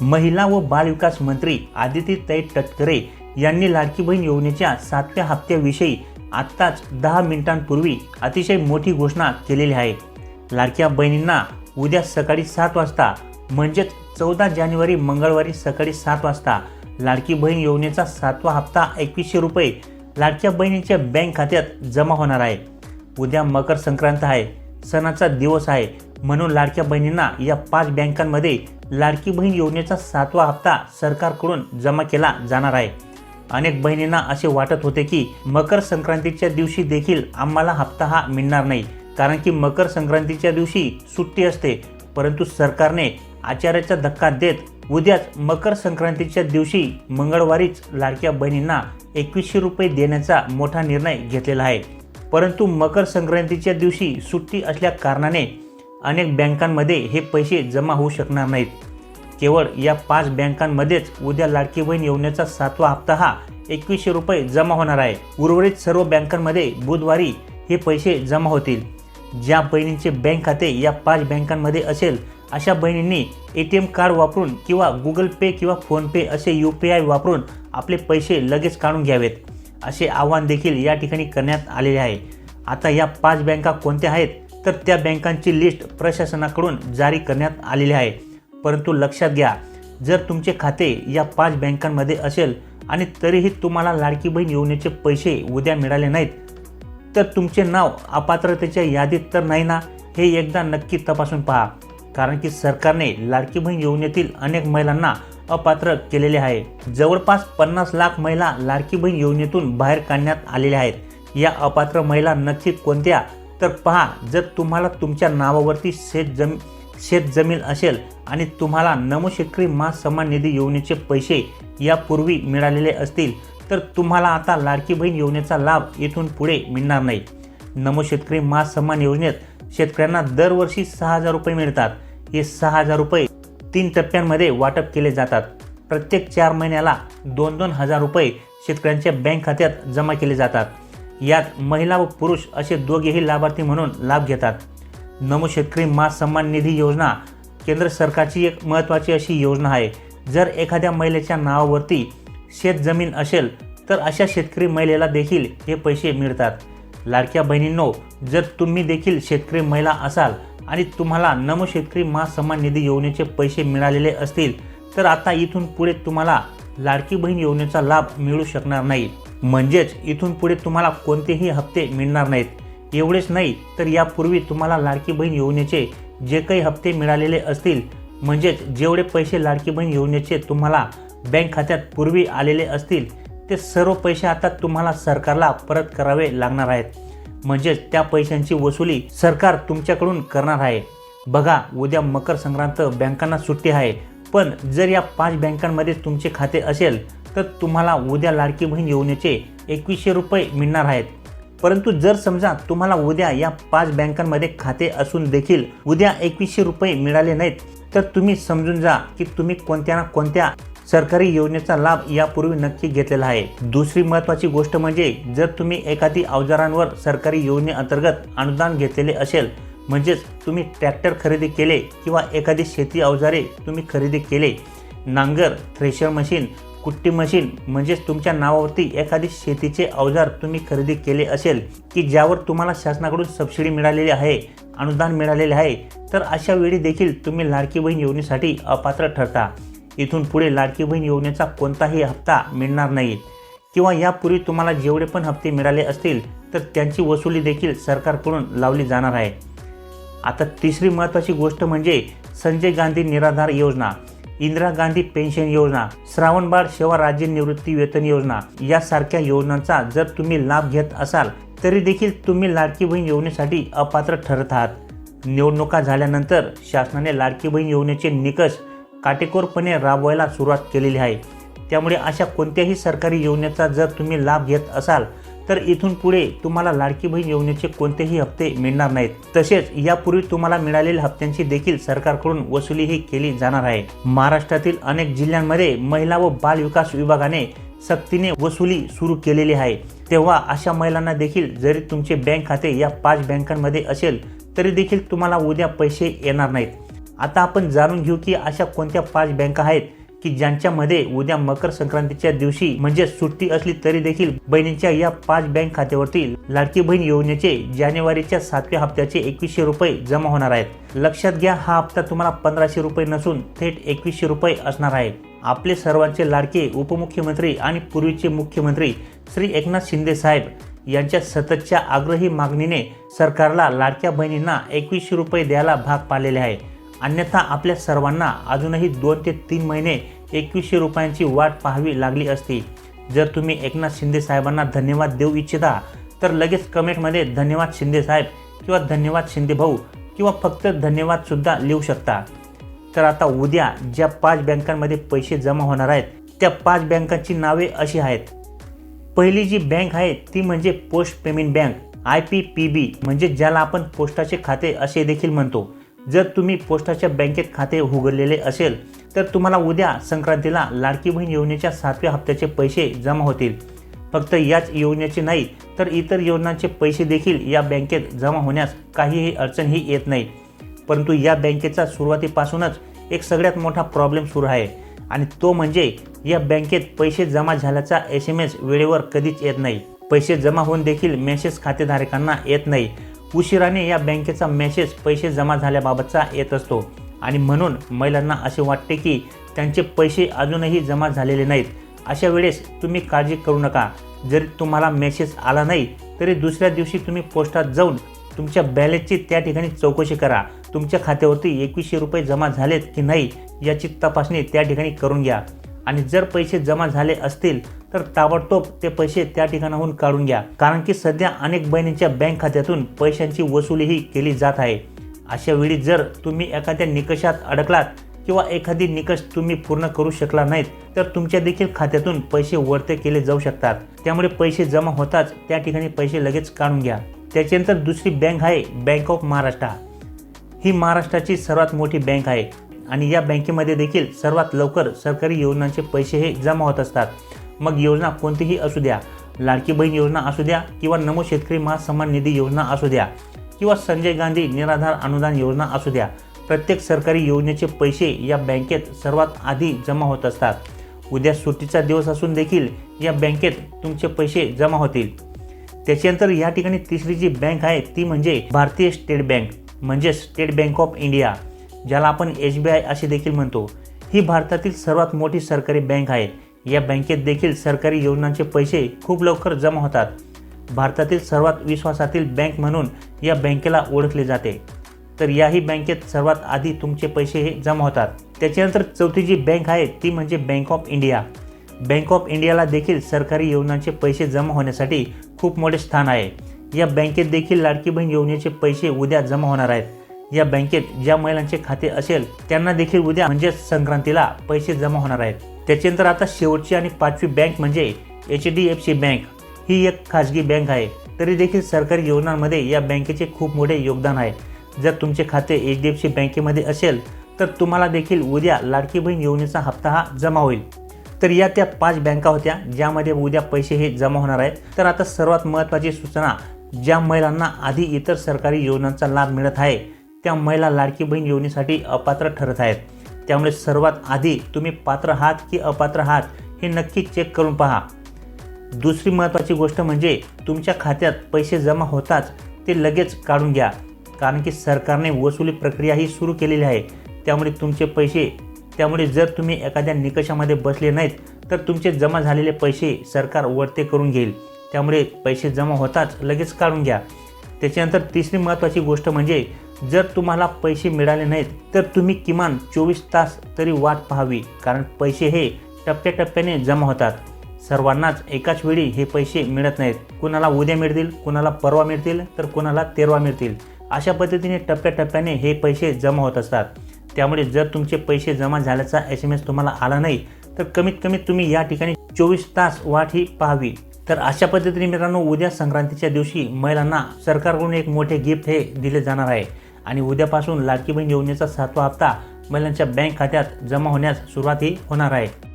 महिला व बालविकास मंत्री आदितीताई तटकरे यांनी लाडकी बहीण योजनेच्या सातव्या हप्त्याविषयी आत्ताच दहा मिनिटांपूर्वी अतिशय मोठी घोषणा केलेली आहे. लाडक्या बहिणींना उद्या सकाळी सात वाजता म्हणजेच चौदा जानेवारी मंगळवारी सकाळी सात वाजता लाडकी बहीण योजनेचा सातवा हप्ता एकवीसशे रुपये लाडक्या बहिणीच्या बँक खात्यात जमा होणार आहे. उद्या मकर संक्रांत आहे. सणाचा दिवस आहे. म्हणून लाडक्या बहिणींना या पाच बँकांमध्ये लाडकी बहीण योजनेचा सातवा हप्ता सरकारकडून जमा केला जाणार आहे. अनेक बहिणींना असे वाटत होते की मकर संक्रांतीच्या दिवशी देखील आम्हाला हप्ता हा मिळणार नाही कारण की मकर संक्रांतीच्या दिवशी सुट्टी असते. परंतु सरकारने आचार्याचा धक्का देत उद्याच मकर संक्रांतीच्या दिवशी मंगळवारीच लाडक्या बहिणींना एकवीसशे रुपये देण्याचा मोठा निर्णय घेतलेला आहे. परंतु मकर संक्रांतीच्या दिवशी सुट्टी असल्या कारणाने अनेक बँकांमध्ये हे पैसे जमा होऊ शकणार नाहीत. केवळ या पाच बँकांमध्येच उद्या लाडकी बहीण योजनेचा सातवा हप्ता हा एकवीसशे रुपये जमा होणार आहे. उर्वरित सर्व बँकांमध्ये बुधवारी हे पैसे जमा होतील. ज्या बहिणींचे बँक खाते या पाच बँकांमध्ये असेल अशा बहिणींनी ए टी एम कार्ड वापरून किंवा गुगल पे किंवा फोनपे असे यू पी आय वापरून आपले पैसे लगेच काढून घ्यावेत. असे आवाहन देखील या ठिकाणी करण्यात आलेले आहे. आता या पाच बँका कोणत्या आहेत? तर त्या बँकांची लिस्ट प्रशासनाकडून जारी करण्यात आलेली आहे. परंतु लक्षात घ्या जर तुमचे खाते या पाच बँकांमध्ये असेल आणि तरीही तुम्हाला लाडकी बहीण योजनेचे पैसे उद्या मिळाले नाहीत तर तुमचे नाव अपात्रतेच्या यादीत तर नाही ना? हे एकदा नक्की तपासून पहा. कारण की सरकारने लाडकी बहीण योजनेतील अनेक महिलांना अपात्र केलेले आहे. जवळपास पन्नास लाख महिला लाडकी बहीण योजनेतून बाहेर काढण्यात आलेल्या आहेत. या अपात्र महिला नक्की कोणत्या तर पहा जर तुम्हाला तुमच्या नावावरती शेत जम शेत जमीन असेल आणि तुम्हाला नमो मा सन्मान निधी योजनेचे पैसे यापूर्वी मिळालेले असतील तर तुम्हाला आता लाडकी बहीण योजनेचा लाभ इथून पुढे मिळणार नाही. नमो शेतकरी मा सन्मान योजनेत शेतकऱ्यांना दरवर्षी सहा हजार रुपये मिळतात. हे सहा हजार रुपये तीन टप्प्यांमध्ये वाटप केले जातात. प्रत्येक चार महिन्याला दोन दोन हजार रुपये शेतकऱ्यांच्या बँक खात्यात जमा केले जातात. यात महिला व पुरुष असे दोघेही लाभार्थी म्हणून लाभ घेतात. नमो शेतकरी मा सन्मान निधी योजना केंद्र सरकारची एक महत्त्वाची अशी योजना आहे. जर एखाद्या महिलेच्या नावावरती शेतजमीन असेल तर अशा शेतकरी महिलेला देखील हे पैसे मिळतात. लाडक्या बहिणींनो जर तुम्ही देखील शेतकरी महिला असाल आणि तुम्हाला नमो शेतकरी मा सन्मान निधी योजनेचे पैसे मिळालेले असतील तर आता इथून पुढे तुम्हाला लाडकी बहीण योजनेचा लाभ मिळू शकणार नाही. म्हणजेच इथून पुढे तुम्हाला कोणतेही हप्ते मिळणार नाहीत. एवढेच नाही तर यापूर्वी तुम्हाला लाडकी बहीण योजनेचे जे काही हप्ते मिळालेले असतील म्हणजेच जेवढे पैसे लाडकी बहीण योजनेचे तुम्हाला बँक खात्यात पूर्वी आलेले असतील ते सर्व पैसे आता तुम्हाला सरकारला परत करावे लागणार आहेत. म्हणजेच त्या पैशांची वसुली सरकार तुमच्याकडून करणार आहे. बघा उद्या मकर संक्रांत बँकांना सुट्टी आहे पण जर या पाच बँकांमध्ये तुमचे खाते असेल तर तुम्हाला उद्या लाडकी बहीण योजनेचे एकवीसशे रुपये मिळणार आहेत. परंतु जर समजा तुम्हाला उद्या या पाच बँकांमध्ये खाते असून देखील उद्या एकवीसशे रुपये मिळाले नाहीत तर तुम्ही समजून जा की तुम्ही कोणत्या ना कोणत्या सरकारी योजनेचा लाभ यापूर्वी नक्की घेतलेला आहे. दुसरी महत्त्वाची गोष्ट म्हणजे जर तुम्ही एखादी अवजारांवर सरकारी योजनेअंतर्गत अनुदान घेतलेले असेल म्हणजेच तुम्ही ट्रॅक्टर खरेदी केले किंवा एखादी शेती अवजारे तुम्ही खरेदी केले नांगर थ्रेशर मशीन कुट्टी मशीन म्हणजेच तुमच्या नावावरती एखादी शेतीचे अवजार तुम्ही खरेदी केले असेल की ज्यावर तुम्हाला शासनाकडून सबसिडी मिळालेली आहे अनुदान मिळालेले आहे तर अशा वेळी देखील तुम्ही लाडकी बहीण योजनेसाठी अपात्र ठरता. इथून पुढे लाडकी बहीण योजनेचा कोणताही हप्ता मिळणार नाही. किंवा यापूर्वी तुम्हाला जेवढे पण हप्ते मिळाले असतील तर त्यांची वसुली देखील सरकारकडून लावली जाणार आहे. आता तिसरी महत्त्वाची गोष्ट म्हणजे संजय गांधी निराधार योजना. इंदिरा गांधी पेन्शन योजना श्रावणबाळ सेवा राज्य निवृत्ती वेतन योजना यासारख्या योजनांचा जर तुम्ही लाभ घेत असाल तरी देखील तुम्ही लाडकी बहीण योजनेसाठी अपात्र ठरत आहात. निवडणुका झाल्यानंतर शासनाने लाडकी बहीण योजनेचे निकष काटेकोरपणे राबवायला सुरुवात केलेली आहे. त्यामुळे अशा कोणत्याही सरकारी योजनेचा जर तुम्ही लाभ घेत असाल तर इथून पुढे तुम्हाला लाडकी बहीण योजनेचे कोणतेही हप्ते मिळणार नाहीत. तसेच यापूर्वी तुम्हाला मिळालेल्या हप्त्यांची देखील सरकारकडून वसुलीही केली जाणार आहे. महाराष्ट्रातील अनेक जिल्ह्यांमध्ये महिला व बाल विकास विभागाने सक्तीने वसुली सुरू केलेली आहे. तेव्हा अशा महिलांना देखील जरी तुमचे बँक खाते या पाच बँकांमध्ये असेल तरी देखील तुम्हाला उद्या पैसे येणार नाहीत. आता आपण जाणून घेऊ की अशा कोणत्या पाच बँका आहेत की ज्यांच्यामध्ये उद्या मकर संक्रांतीच्या दिवशी म्हणजे सुट्टी असली तरी देखील बहिणींच्या या पाच बँक खात्यावरती लाडकी बहीण योजनेचे जानेवारीच्या सातव्या हप्त्याचे एकवीसशे रुपये जमा होणार आहेत. लक्षात घ्या हा हप्ता तुम्हाला पंधराशे रुपये नसून थेट एकवीसशे रुपये असणार आहे. आपले सर्वांचे लाडके उपमुख्यमंत्री आणि पूर्वीचे मुख्यमंत्री श्री एकनाथ शिंदे साहेब यांच्या सततच्या आग्रही मागणीने सरकारला लाडक्या बहिणींना एकवीसशे रुपये द्यायला भाग पाडलेले आहे. अन्यथा आपल्या सर्वांना अजूनही दोन ते तीन महिने एकवीसशे रुपयांची वाट पाहावी लागली असती. जर तुम्ही एकनाथ शिंदे साहेबांना धन्यवाद देऊ इच्छिता तर लगेच कमेंटमध्ये धन्यवाद शिंदे साहेब किंवा धन्यवाद शिंदे भाऊ किंवा फक्त धन्यवादसुद्धा लिहू शकता. तर आता उद्या ज्या पाच बँकांमध्ये पैसे जमा होणार आहेत त्या पाच बँकांची नावे अशी आहेत. पहिली जी बँक आहे ती म्हणजे post payment bank I P P B म्हणजे ज्याला आपण पोस्टाचे खाते असे देखील म्हणतो. जर तुम्ही पोस्टाच्या बँकेत खाते उघडलेले असेल तर तुम्हाला उद्या संक्रांतीला लाडकी बहीण योजनेच्या सातव्या हप्त्याचे पैसे जमा होतील. फक्त याच योजनेचे नाही तर इतर योजनांचे पैसे देखील या बँकेत जमा होण्यास काहीही अडचणही येत नाही. परंतु या बँकेचा सुरुवातीपासूनच एक सगळ्यात मोठा प्रॉब्लेम सुरू आहे आणि तो म्हणजे या बँकेत पैसे जमा झाल्याचा एस एम एस वेळेवर कधीच येत नाही. पैसे जमा होऊन देखील मेसेज खातेधारकांना येत नाही. उशिराने या बँकेचा मेसेज पैसे जमा झाल्याबाबतचा येत असतो. आणि म्हणून महिलांना असे वाटते की त्यांचे पैसे अजूनही जमा झालेले नाहीत. अशा वेळेस तुम्ही काळजी करू नका. जरी तुम्हाला मेसेज आला नाही तरी दुसऱ्या दिवशी तुम्ही पोस्टात जाऊन तुमच्या बॅलेन्सची त्या ठिकाणी चौकशी करा. तुमच्या खात्यावरती एकवीसशे रुपये जमा झालेत की नाही याची तपासणी त्या ठिकाणी करून घ्या. आणि जर पैसे जमा झाले असतील तर ताबडतोब ते पैसे त्या ठिकाणाहून काढून घ्या. कारण की सध्या अनेक बहिणींच्या बँक खात्यातून पैशांची वसुलीही केली जात आहे. अशा वेळी जर तुम्ही एखाद्या निकषात अडकलात किंवा एखादी निकष तुम्ही पूर्ण करू शकला नाहीत तर तुमच्या देखील खात्यातून पैसे वरते केले जाऊ शकतात. त्यामुळे पैसे जमा होताच त्या ठिकाणी पैसे लगेच काढून घ्या. त्याच्यानंतर दुसरी बँक आहे बँक ऑफ महाराष्ट्र. ही महाराष्ट्राची सर्वात मोठी बँक आहे. आणि या बँकेमध्ये देखील सर्वात लवकर सरकारी योजनांचे पैसे हे जमा होत असतात. मग योजना कोणतीही असू द्या. लाडकी बहीण योजना असू द्या किंवा नमो शेतकरी महासन्मान निधी योजना असू द्या किंवा संजय गांधी निराधार अनुदान योजना असू द्या. प्रत्येक सरकारी योजनेचे पैसे या बँकेत सर्वात आधी जमा होत असतात. उद्या सुट्टीचा दिवस असून देखील या बँकेत तुमचे पैसे जमा होतील. त्याच्यानंतर या ठिकाणी तिसरी जी बँक आहे ती म्हणजे भारतीय स्टेट बँक म्हणजे स्टेट बँक ऑफ इंडिया. ज्याला आपण एस बी आय असे देखील म्हणतो ही भारतातील सर्वात मोठी सरकारी बँक आहे. या बँकेत देखील सरकारी योजनांचे पैसे खूप लवकर जमा होतात. भारतातील सर्वात विश्वासातील बँक म्हणून या बँकेला ओळखले जाते. तर याही बँकेत सर्वात आधी तुमचे पैसे हे जमा होतात. त्याच्यानंतर चौथी जी बँक आहे ती म्हणजे Bank of India. Bank of इंडियाला देखील सरकारी योजनांचे पैसे जमा होण्यासाठी खूप मोठे स्थान आहे. या बँकेत देखील लाडकी बहीण योजनेचे पैसे उद्या जमा होणार आहेत. या बँकेत ज्या महिलांचे खाते असेल त्यांना देखील उद्या म्हणजे संक्रांतीला पैसे जमा होणार आहेत. त्याच्यानंतर आता शेवटची आणि पाचवी बँक म्हणजे H D F C bank. ही एक खाजगी बँक आहे. तरी देखील सरकारी योजनांमध्ये या बँकेचे खूप मोठे योगदान आहे. जर तुमचे खाते एच डी एफ सी बँकेमध्ये असेल तर तुम्हाला देखील उद्या लाडकी बहीण योजनेचा हप्ता हा जमा होईल. तर या त्या पाच बँका होत्या ज्यामध्ये उद्या पैसे हे जमा होणार आहेत. तर आता सर्वात महत्त्वाची सूचना ज्या महिलांना आधी इतर सरकारी योजनांचा लाभ मिळत आहे त्या महिला लाडकी बहीण योजनेसाठी अपात्र ठरत आहेत. त्यामुळे सर्वात आधी तुम्ही पात्र आहात की अपात्र आहात हे नक्की चेक करून पहा. दुसरी महत्त्वाची गोष्ट म्हणजे तुमच्या खात्यात पैसे जमा होताच ते लगेच काढून घ्या. कारण की सरकारने वसुली प्रक्रिया ही सुरू केलेली आहे. त्यामुळे तुमचे पैसे त्यामुळे जर तुम्ही एखाद्या निकषामध्ये बसले नाहीत तर तुमचे जमा झालेले पैसे सरकार वरते करून घेईल. त्यामुळे पैसे जमा होताच लगेच काढून घ्या. त्याच्यानंतर तिसरी महत्त्वाची गोष्ट म्हणजे जर तुम्हाला पैसे मिळाले नाहीत तर तुम्ही किमान चोवीस तास तरी वाट पाहावी कारण पैसे हे टप्प्याटप्प्याने जमा होतात. सर्वांनाच एकाच वेळी हे पैसे मिळत नाहीत. कुणाला उद्या मिळतील कुणाला परवा मिळतील तर कुणाला तेरवा मिळतील. अशा पद्धतीने टप्प्याटप्प्याने हे पैसे जमा होत असतात. त्यामुळे जर तुमचे पैसे जमा झाल्याचा एस एम एस तुम्हाला आला नाही तर कमीत कमी तुम्ही या ठिकाणी चोवीस तास वाट ही पाहावी. तर अशा पद्धतीने मित्रांनो उद्या संक्रांतीच्या दिवशी महिलांना सरकारकडून एक मोठे गिफ्ट हे दिले जाणार आहे. आणि उद्यापासून लाडकी बहीण योजनेचा सातवा हप्ता महिलांच्या बँक खात्यात जमा होण्यास सुरुवातही होणार आहे.